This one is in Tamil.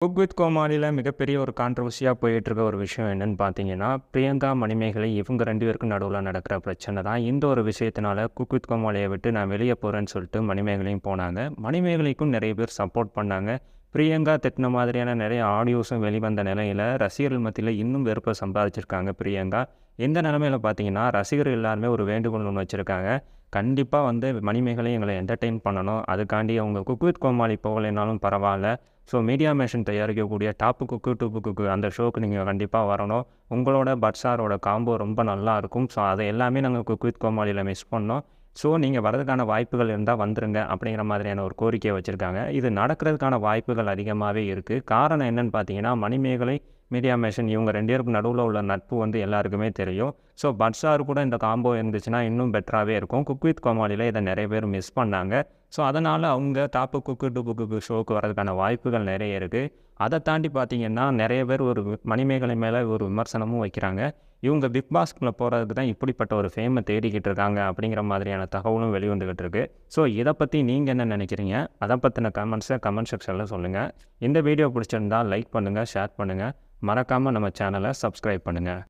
குக் வித் கோமாளியில் மிகப்பெரிய ஒரு கான்ட்ரவர்சியாக போயிட்டு இருக்க ஒரு விஷயம் என்னன்னு பார்த்தீங்கன்னா பிரியங்கா மணிமேகலை இவங்க ரெண்டு பேருக்கும் நடுவில் நடக்கிற பிரச்சனை தான். இந்த ஒரு விஷயத்தினால குக் வித் கோமாளியை விட்டு நான் வெளியே போகிறேன்னு சொல்லிட்டு மணிமேகலையும் போனாங்க. மணிமேகலைக்கும் நிறைய பேர் சப்போர்ட் பண்ணாங்க. பிரியங்கா திட்டின மாதிரியான நிறைய ஆடியோஸும் வெளிவந்த நிலையில் ரசிகர்கள் மத்தியில் இன்னும் வெறுப்பை சம்பாதிச்சிருக்காங்க பிரியங்கா. இந்த நிலமையில் பார்த்தீங்கன்னா ரசிகர்கள் எல்லாருமே ஒரு வேண்டுகோள் ஒன்று வச்சுருக்காங்க. கண்டிப்பாக வந்து மணிமேகலை எங்களை என்டர்டெயின் பண்ணணும். அதுக்காண்டி அவங்க குக் வித் கோமாளி போகலைனாலும் பரவாயில்ல. ஸோ மீடியா மேஷன் தயாரிக்கக்கூடிய டாப்பு குக்கு டூப்பு குக்கு அந்த ஷோக்கு நீங்கள் கண்டிப்பாக வரணும். உங்களோட பட்ஸாரோட காம்போ ரொம்ப நல்லா இருக்கும். ஸோ அதை எல்லாமே நாங்கள் குக் வித் கோமாளியில் மிஸ் பண்ணோம். ஸோ நீங்கள் வரதுக்கான வாய்ப்புகள் இருந்தால் வந்துருங்க அப்படிங்கிற மாதிரியான ஒரு கோரிக்கையை வச்சுருக்காங்க. இது நடக்கிறதுக்கான வாய்ப்புகள் அதிகமாகவே இருக்குது காரணம் என்னன்னு பார்த்தீங்கன்னா மணிமேகலை மீடியா மேஷன் இவங்க ரெண்டு பேருக்கும் நடுவில் உள்ள நட்பு வந்து எல்லாருக்குமே தெரியும். ஸோ பட்ஸார் கூட இந்த காம்போ இருந்துச்சுன்னா இன்னும் பெட்டராகவே இருக்கும். குக் வித் கோமாளியில் இதை நிறைய பேர் மிஸ் பண்ணாங்க. ஸோ அதனால் அவங்க டாப்பு குக்கு டுப்பு குக்கு ஷோக்கு வரதுக்கான வாய்ப்புகள் நிறைய இருக்குது அதை தாண்டி பார்த்தீங்கன்னா நிறைய பேர் ஒரு மணிமேகலை மேலே ஒரு விமர்சனமும் வைக்கிறாங்க. இவங்க பிக் பாஸ்க்குள்ளே போகிறதுக்கு தான் இப்படிப்பட்ட ஒரு ஃபேமை தேடிக்கிட்டு இருக்காங்க அப்படிங்கிற மாதிரியான தகவலும் வெளிவந்துக்கிட்டு இருக்கு. ஸோ இதை பற்றி நீங்கள் என்ன நினைக்கிறீங்க? அதை பற்றின கமெண்ட்ஸை கமெண்ட் செக்ஷனில் சொல்லுங்கள் இந்த வீடியோ பிடிச்சிருந்தால் லைக் பண்ணுங்கள் ஷேர் பண்ணுங்கள் மறக்காமல் நம்ம சேனலை சப்ஸ்கிரைப் பண்ணுங்கள்